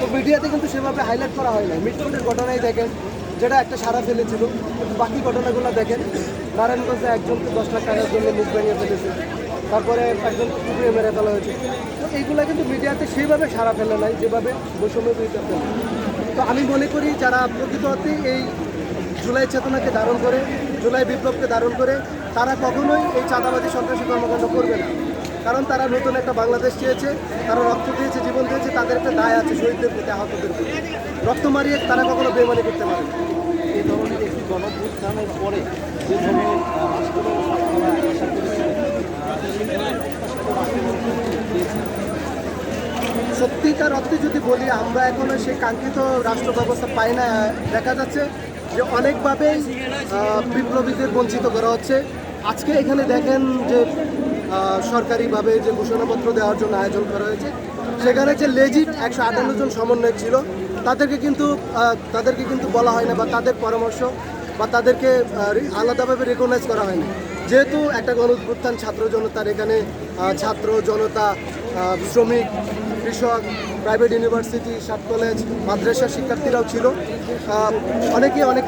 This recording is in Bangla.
তো মিডিয়াতে কিন্তু সেভাবে হাইলাইট করা হয় না মিটফুটের ঘটনাই দেখেন, যেটা একটা সারা ফেলেছিল। বাকি ঘটনাগুলো দেখেন, নারায়ণগঞ্জে একজনকে দশ লাখ টাকার জন্য মুখ ভেঙে ফেলেছে। তারপরে একজনকে কুপিয়ে মেরে ফেলা হয়েছে। তো এইগুলো কিন্তু মিডিয়াতে সেইভাবে সারা ফেলে নাই, যেভাবে বৈষম্য বিরুদ্ধে ফেলে তো আমি মনে করি যারা প্রকৃত অর্থে এই জুলাই চেতনাকে ধারণ করে, জুলাই বিপ্লবকে ধারণ করে, তারা কখনোই এই চাঁদাবাদী সন্ত্রাসী কর্মকাণ্ড করবে না। কারণ তারা নতুন একটা বাংলাদেশ চেয়েছে তারা রক্ত দিয়েছে জীবন দিয়েছে তাদের একটা দায় আছে শহীদদের প্রতি আহতদের প্রতি রক্ত মারিয়ে তারা কখনো বেমানি করতে পারে। এই ধরনের একটি গণভ্যুত্থানের পরে যে ধরনের সত্যিকার অর্থে যদি বলি আমরা এখনও সেই কাঙ্ক্ষিত রাষ্ট্র ব্যবস্থা পাই না দেখা যাচ্ছে যে অনেকভাবেই বিপ্লবীদের বঞ্চিত করা হচ্ছে আজকে এখানে দেখেন যে সরকারিভাবে যে ঘোষণাপত্র দেওয়ার জন্য আয়োজন করা হয়েছে, সেখানে যে লেজিট একশো আটান্ন জন সমন্বয়ক ছিল, তাদেরকে কিন্তু তাদেরকে কিন্তু বলা হয় না বা তাদের পরামর্শ বা তাদেরকে আলাদাভাবে রেকগনাইজ করা হয়নি। যেহেতু একটা গণউত্থান ছাত্র জনতার এখানে ছাত্র, জনতা শ্রমিক, কৃষক প্রাইভেট ইউনিভার্সিটি সাত কলেজ মাদ্রাসা শিক্ষার্থীরাও ছিল। অনেকে অনেক